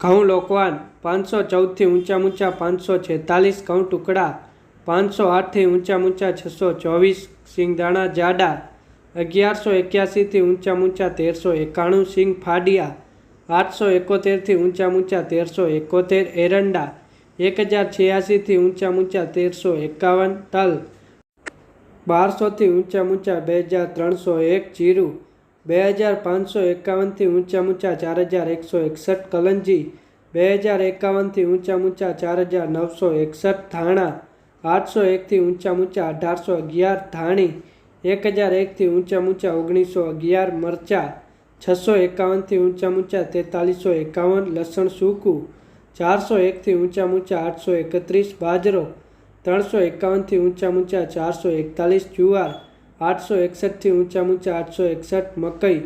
ઘઉં લોકવાન, પાંચસો ચૌદથી ઊંચા ઊંચા પાંચસો છેતાલીસ, ઘઉં ટુકડા, પાંચસો આઠથી ઊંચા ઊંચા છસો ચોવીસ સિંગદાણા જાડા, અગિયારસો એક્યાસીથી ઊંચા ઊંચા તેરસો એકાણું, સિંગ ફાડિયા, આઠસો એકોતેરથી ઊંચા ઊંચા તેરસો એકોતેર, એરંડા, એક હજાર છ્યાસીથી ઊંચા ઊંચા તેરસો એકાવન, તલ, બારસોથી ઊંચા ઊંચા બે હજાર ત્રણસો એક, જીરું બે હજાર પાંચસો એકાવનથી ઊંચા ઊંચા ચાર હજાર એકસો એકસઠ કલંજી, બે હજાર એકાવનથી ઊંચા ઊંચા ચાર હજાર નવસો એકસઠ ધાણા, આઠસો એકથી ઊંચા ઊંચા અઢારસો અગિયાર ધાણી, એક હજાર એકથી ઊંચા ઊંચા ઓગણીસો અગિયાર મરચા, છસો એકાવનથી ઊંચા ઊંચા તેતાલીસો એકાવન લસણ સૂકું, ચારસો એકથી ઊંચા ઊંચા આઠસો એકત્રીસ બાજરો, ત્રણસો એકાવનથી ઊંચા ઊંચા ચારસો એકતાલીસ જુવાર આઠસો એકસઠથી ઊંચા ઊંચા આઠસો એકસઠ મકઈ,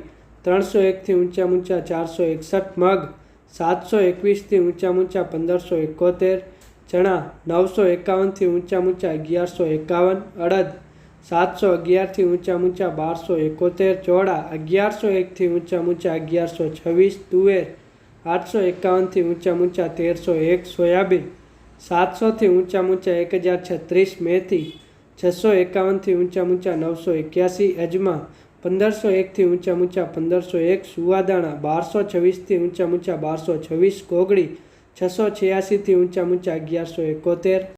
ત્રણસો એકથી ઊંચા ઊંચા ચારસો એકસઠ મગ, સાતસો એકવીસથી ઊંચા ઊંચા પંદરસો એકોતેર, ચણા નવસો એકાવનથી ઊંચા ઊંચા અગિયારસો એકાવન, અડદ સાતસો અગિયારથી ઊંચા ઊંચા બારસો એકોતેર, ચોળા અગિયારસો એકથી ઊંચા ઊંચા અગિયારસો છવ્વીસ, તુવેર આઠસો એકાવનથી ઊંચા ઊંચા તેરસો એક, સોયાબીન સાતસોથી ઊંચા ઊંચા એક હજાર છત્રીસ, મેથી છસો એકાવનથી ઊંચા ઊંચા નવસો એક્યાસી અજમા પંદરસો એકથી ઊંચા ઊંચા પંદરસો એક, સુવાદાણા બારસો છવ્વીસથી ઊંચા ઊંચા બારસો છવ્વીસ, કોગળી છસો છ્યાસીથી ઊંચા ઊંચા અગિયારસો એકોતેર.